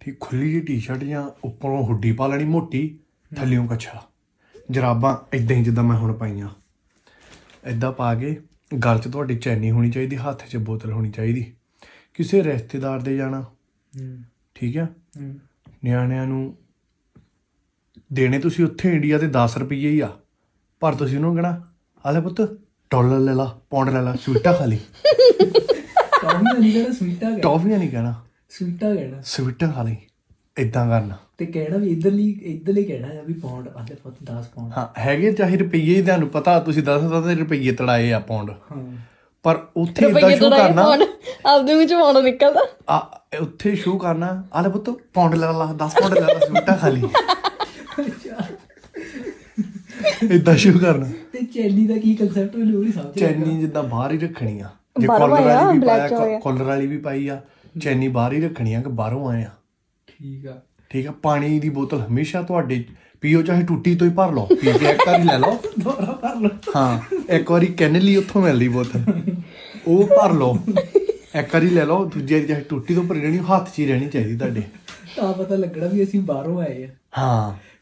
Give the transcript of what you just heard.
ਠੀਕ ਖੁੱਲੀ ਜਿਹੀ ਟੀ-ਸ਼ਰਟ ਜਾਂ ਉੱਪਰੋਂ ਹੁੱਡੀ ਪਾ ਲੈਣੀ ਮੋਟੀ ਥੱਲਿਓਂ ਕੱਛਾ। ਜਰਾਬਾਂ ਇਦਾਂ ਹੀ ਜਿੱਦਾਂ ਮੈਂ ਹੁਣ ਪਾਈਆਂ। ਇਦਾਂ ਪਾ ਕੇ ਗਲ 'ਚ ਤੁਹਾਡੀ ਚੈਨੀ ਹੋਣੀ ਚਾਹੀਦੀ ਹੱਥ 'ਚ ਬੋਤਲ ਹੋਣੀ ਚਾਹੀਦੀ। ਕਿਸੇ ਰਿਸ਼ਤੇਦਾਰ ਦੇ ਜਾਣਾ। ਠੀਕ ਆ? ਨਿਆਣਿਆਂ ਨੂੰ ਦੇਣੇ ਤੁਸੀਂ ਉੱਥੇ ਇੰਡੀਆ ਤੇ 10 ਰੁਪਏ ਹੀ ਆ। ਪਰ ਤੁਸੀਂ ਉਹਨੂੰ ਕਹਣਾ ਆ ਲੈ ਪੁੱਤ ਡਾਲਰ ਲੈ ਲਾ ਪੌਂਡ ਲੈ ਲਾ ਸਵੀਟਾ ਖਾ ਲਈ। ਟੌਫੀਆਂ ਨਹੀਂ ਕਹਿਣਾ ਸਵੀਟਾ ਕਹਿਣਾ ਟੌਫੀਆਂ ਨਹੀਂ ਕਹਿਣਾ। ਸਵੀਟਾ ਕਹਿਣਾ। ਸਵੀਟਾ ਖਾ ਲਈ। ਇਦਾਂ ਕਰਨਾ। ਤੇ ਕਹਿਣਾ ਵੀ ਇਧਰਲੀ ਇਧਰਲੀ ਕਹਿਣਾ ਹੈ ਵੀ ਪੌਂਡ ਆਲੇ ਪੁੱਤ 10 ਪੌਂਡ। ਹਾਂ ਹੈਗੇ ਚਾਹੇ ਰੁਪਈਏ ਹੀ ਤੁਹਾਨੂੰ ਪਤਾ ਤੁਸੀਂ ਦੱਸ ਸਕਦੇ ਰੁਪਈਏ ਤੜਾਏ ਆ ਪੌਂਡ। ਹਾਂ। ਪਰ ਉੱਥੇ ਇਦਾਂ ਰੁਪਈਏ ਸ਼ੋ ਤੋਂ ਕਰਨਾ। ਆਪਦੇ ਵਿੱਚ ਫੋਨ ਨਿਕਲਦਾ। ਆ ਉੱਥੇ ਸ਼ੋ ਕਰਨਾ। ਆ ਲੈ ਪੁੱਤ ਪੌਂਡ ਲੈ ਲਾ 10 ਪੌਂਡ ਲੈ ਲਾ ਸਵੀਟਾ ਖਾ ਲਈ। ਇਦਾਂ ਸ਼ੋ ਕਰਨਾ। ਤੇ ਚੈਨੀ ਦਾ ਕੀ ਕਨਸੈਪਟ ਮੈਨੂੰ ਨਹੀਂ ਸਮਝ ਚੈਨੀ ਜਿੱਦਾਂ ਬਾਹਰ ਹੀ ਰੱਖਣੀ ਆ। ਜੇ ਵਾਲੀ ਵੀ ਪਾਇਆ। ਕਾਲਰ ਵਾਲੀ ਵੀ ਪਾਈ ਆ। ਚੈਨੀ ਬਾਹਰ ਹੀ ਰੱਖਣੀ ਆ ਕਿ ਬਾਹਰੋਂ ਆਏ ਆ। ਠੀਕ ਆ। ਠੀਕ ਆ ਪਾਣੀ ਦੀ ਬੋਤਲ ਹਮੇਸ਼ਾ ਤੁਹਾਡੇ ਪੀਓ ਚਾਹੇ ਟੁੱਟੀ ਤੋਂ ਹੀ ਭਰ ਲਓ ਪੀ ਕੇ ਇੱਕ ਵਾਰੀ ਲੈ ਲਓ। ਦੁਬਾਰਾ ਭਰ ਲਓ। ਹਾਂ ਇੱਕ ਵਾਰੀ ਕੈਨਲੀ ਉੱਥੋਂ ਮਿਲਦੀ ਬੋਤਲ? ਉਹ ਭਰ ਲਓ। ਇੱਕ ਵਾਰੀ ਲੈ ਲਓ ਦੂਜੀ ਵਾਰੀ ਚਾਹੇ ਟੁੱਟੀ ਤੋਂ ਭਰੀ ਰਹਿਣੀ ਹੱਥ 'ਚ ਹੀ ਰਹਿਣੀ ਚਾਹੀਦੀ ਤੁਹਾਡੇ। ਤਾਂ ਪਤਾ ਲੱਗਣਾ ਵੀ ਅਸੀਂ ਬਾਹਰੋਂ ਆਏ ਆ। ਹਾਂ।